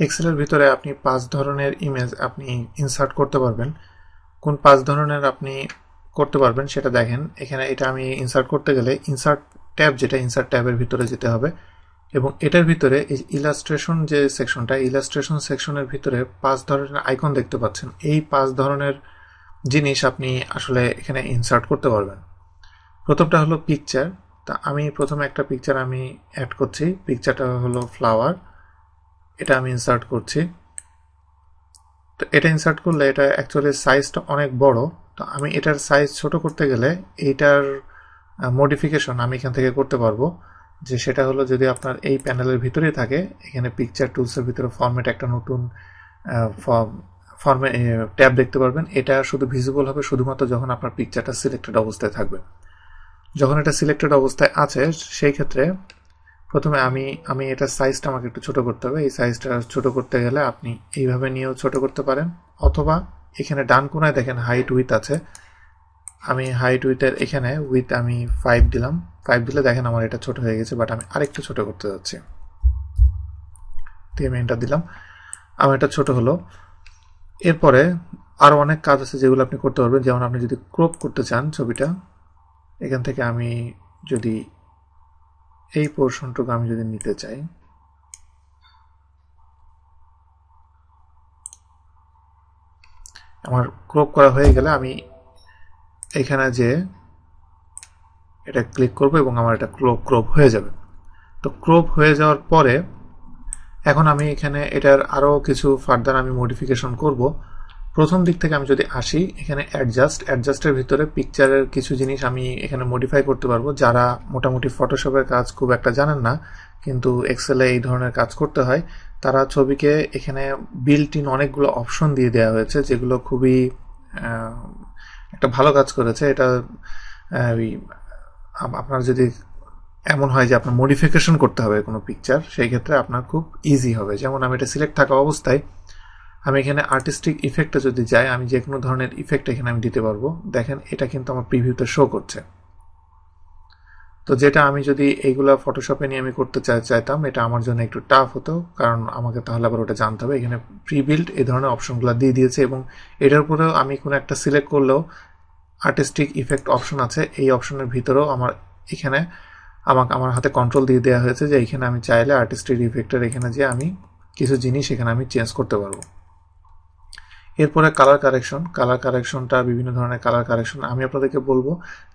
এক্সেলের ভিতরে আপনি পাঁচ ধরনের ইমেজ আপনি ইনসার্ট করতে পারবেন। কোন পাঁচ ধরনের আপনি করতে পারবেন সেটা দেখেন। এখানে এটা আমি ইনসার্ট করতে গেলে ইনসার্ট ট্যাব যেটা ইনসার্ট ট্যাবের ভিতরে যেতে হবে এবং এটার ভিতরে এই ইলাস্ট্রেশন যে সেকশনটা ইলাস্ট্রেশন সেকশনের ভিতরে পাঁচ ধরনের আইকন দেখতে পাচ্ছেন। এই পাঁচ ধরনের জিনিস আপনি আসলে এখানে ইনসার্ট করতে পারবেন। প্রথমটা হলো পিকচার তা আমি প্রথমে একটা পিকচার আমি অ্যাড করছি। পিকচারটা হলো ফ্লাওয়ার এটা আমি ইনসার্ট করছি। তো এটা ইনসার্ট করলে এটা অ্যাকচুয়ালি সাইজটা অনেক বড়। তো আমি এটার সাইজ ছোট করতে গেলে এইটার মডিফিকেশন আমি এখান থেকে করতে পারব। যে সেটা হলো যদি আপনার এই প্যানেলের ভিতরেই থাকে, এখানে পিকচার টুলসের ভিতরে ফরম্যাট একটা নতুন ফর্মে ট্যাব দেখতে পারবেন। এটা শুধু ভিজিবল হবে শুধুমাত্র যখন আপনার পিকচারটা সিলেক্টেড অবস্থায় থাকবে। যখন এটা সিলেক্টেড অবস্থায় আছে, সেই ক্ষেত্রে প্রথমে আমি আমি এটার সাইজটা আমাকে একটু ছোট করতে হবে। এই সাইজটা ছোট করতে গেলে আপনি এইভাবে নিয়েও ছোট করতে পারেন। অথবা এখানে ডান কোনায় দেখেন হাইট উইথ আছে। আমি হাইট উইথের এখানে উইথ আমি ফাইভ দিলাম। ফাইভ দিলে দেখেন আমার এটা ছোট হয়ে গেছে বাট আমি আরেকটু ছোট করতে যাচ্ছি। আমি এন্টার দিলাম। আমার এটা ছোট হলো। এরপরে আরও অনেক কাজ আছে যেগুলো আপনি করতে পারবেন। যেমন আপনি যদি ক্রপ করতে চান ছবিটা, এখান থেকে আমি যদি এই পোর্শনটুকু আমি যদি নিতে চাই। আমার ক্রপ করা হয়ে গেলে আমি এখানে যে এটা ক্লিক করব এবং আমার এটা ক্রপ ক্রপ হয়ে যাবে। তো ক্রপ হয়ে যাওয়ার পরে এখন আমি এখানে এটার আরও কিছু ফার্দার আমি মডিফিকেশন করব। প্রথম দিক থেকে আমি যদি আসি, এখানে অ্যাডজাস্ট অ্যাডজাস্টের ভিতরে পিকচারের কিছু জিনিস আমি এখানে মডিফাই করতে পারব। যারা মোটামুটি ফটোশপের কাজ খুব একটা জানেন না, কিন্তু এক্সেলে এই ধরনের কাজ করতে হয়, তারা ছবিকে এখানে বিল্ট ইন অনেকগুলো অপশন দিয়ে দেওয়া হয়েছে, যেগুলো খুবই একটা ভালো কাজ করেছে। এটা আপনার যদি এমন হয় যে আপনার মডিফিকেশন করতে হবে কোনো পিকচার সেই ক্ষেত্রে আপনার খুব ইজি হবে। যেমন আমি এটা সিলেক্ট থাকা অবস্থায় আমি এখানে আর্টিস্টিক ইফেক্টে যদি যাই, আমি যে কোনো ধরনের ইফেক্ট এখানে আমি দিতে পারব। দেখেন, এটা কিন্তু আমার প্রিভিউতে শো করছে। তো যেটা আমি যদি এইগুলা ফটোশপে নিয়ে আমি করতে চাই, চাইতাম, এটা আমার জন্য একটু টাফ হতো, কারণ আমাকে তাহলে আবার ওটা জানতে হবে। এখানে প্রিবিল্ড এই ধরনের অপশনগুলো দিয়ে দিয়েছে এবং এটার উপরেও আমি কোনো একটা সিলেক্ট করলেও আর্টিস্টিক ইফেক্ট অপশন আছে। এই অপশনের ভিতরেও আমার এখানে আমাকে, আমার হাতে কন্ট্রোল দিয়ে দেওয়া হয়েছে যে এখানে আমি চাইলে আর্টিস্টিক ইফেক্টের এখানে যে আমি কিছু জিনিস এখানে আমি চেঞ্জ করতে পারব। এরপরে কালার কারেকশন কালার কারেকশনটা বিভিন্ন ধরনের কালার কারেকশন আমি আপনাদেরকে বলব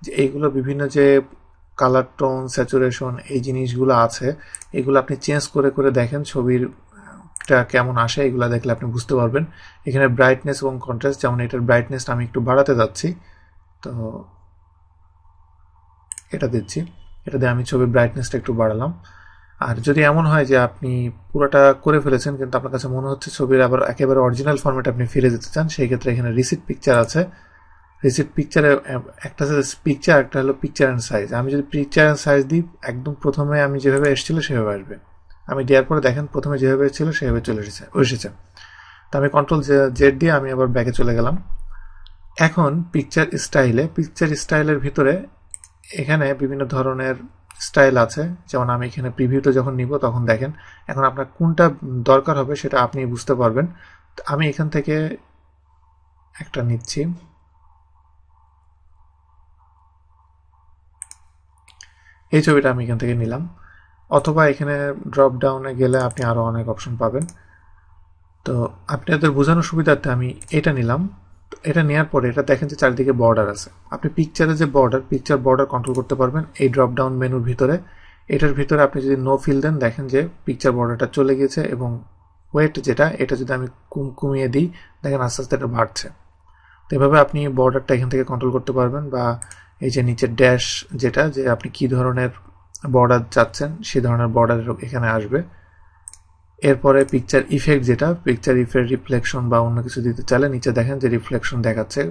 যে এইগুলো বিভিন্ন যে কালার টোন স্যাচুরেশন এই জিনিসগুলো আছে, এগুলো আপনি চেঞ্জ করে করে দেখেন ছবির কেমন আসে, এগুলো দেখলে আপনি বুঝতে পারবেন। এখানে ব্রাইটনেস এবং কন্ট্রাস্ট যেমন এটার ব্রাইটনেসটা আমি একটু বাড়াতে যাচ্ছি, তো এটা দিচ্ছি। এটা দিয়ে আমি ছবির ব্রাইটনেসটা একটু বাড়ালাম। আর যদি এমন হয় যে আপনি পুরোটা করে ফেলেছেন, কিন্তু আপনার কাছে মনে হচ্ছে ছবির আবার একেবারে অরিজিনাল ফর্মেট আপনি ফিরে যেতে চান, সেই ক্ষেত্রে এখানে রিসিট পিকচার আছে। রিসিট পিকচারে একটা পিকচার একটা হলো পিকচার অ্যান্ড সাইজ আমি যদি পিকচার অ্যান্ড সাইজ দিই, একদম প্রথমে আমি যেভাবে এসেছিল সেভাবে আসবে। আমি দেওয়ার পরে দেখেন, প্রথমে যেভাবে ছিল সেভাবে চলে এসেছে এসেছে। তো আমি কন্ট্রোল জেড দিয়ে আমি আবার ব্যাকে চলে গেলাম। এখন পিকচার স্টাইলে পিকচার স্টাইলের ভিতরে এখানে বিভিন্ন ধরনের স্টাইল আছে। যেমন আমি এখানে প্রিভিউটা যখন নিব তখন দেখেন, এখন আপনার কোনটা দরকার হবে সেটা আপনি বুঝতে পারবেন। আমি এখান থেকে একটা নিচ্ছি। এই ছবিটা আমি এখান থেকে নিলাম। অথবা এখানে ড্রপ ডাউনে গেলে আপনি আরও অনেক অপশন পাবেন। তো আপনাদের বোঝানোর সুবিধার্থে আমি এটা নিলাম। এটা নেওয়ার পরে এটা দেখেন যে চারিদিকে বর্ডার আছে। আপনি পিকচারে যে বর্ডার পিকচার বর্ডার কন্ট্রোল করতে পারবেন এই ড্রপ ডাউন মেনুর ভিতরে। এটার ভিতরে আপনি যদি নো ফিল দেন, দেখেন যে পিকচার বর্ডারটা চলে গিয়েছে এবং ওয়েট যেটা, এটা যদি আমি কুম, কমিয়ে দিই, দেখেন আস্তে আস্তে এটা বাড়ছে। তো এভাবে আপনি বর্ডারটা এখান থেকে কন্ট্রোল করতে পারবেন বা এই যে নিচের ড্যাশ যেটা, যে আপনি কি ধরনের বর্ডার চাচ্ছেন সেই ধরনের বর্ডার এখানে আসবে। এরপরে পিকচার ইফেক্ট যেটা পিকচার ইফেক্ট রিফ্লেকশন বা অন্য কিছু দিতে চাইলে নিচে দেখেন যে রিফ্লেকশন দেখাচ্ছে।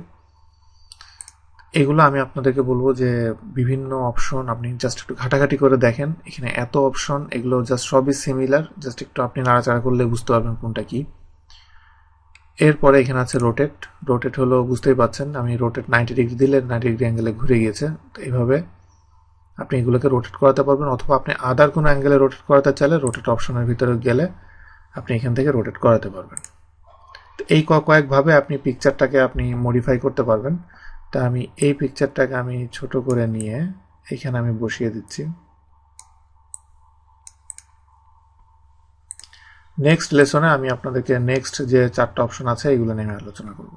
এগুলো আমি আপনাদেরকে বলব যে বিভিন্ন অপশন আপনি জাস্ট একটু ঘাটাঘাটি করে দেখেন। এখানে এত অপশন এগুলো জাস্ট সবই সিমিলার জাস্ট একটু আপনি নাড়াচাড়া করলে বুঝতে পারবেন কোনটা কি। এরপরে এখানে আছে রোটেট রোটেট হলো বুঝতেই পাচ্ছেন আমি রোটেট নাইনটি ডিগ্রি দিলে নাইনটি ডিগ্রি অ্যাঙ্গেলে ঘুরে গিয়েছে, তো এইভাবে আপনি এগুলোকে রোটেট করাতে পারবেন, অথবা আপনি আদার কোনো অ্যাঙ্গেলে রোটেট করাতে চাইলে রোটেট অপশনের ভিতরে গেলে আপনি এখান থেকে রোটেট করাতে পারবেন। তো এই কয়েকভাবে আপনি পিকচারটাকে আপনি মডিফাই করতে পারবেন। তা আমি এই পিকচারটাকে আমি ছোট করে নিয়ে এখানে আমি বসিয়ে দিচ্ছি। নেক্সট লেসনে আমি আপনাদেরকে নেক্সট যে চারটা অপশন আছে, এগুলো নিয়ে আলোচনা করব।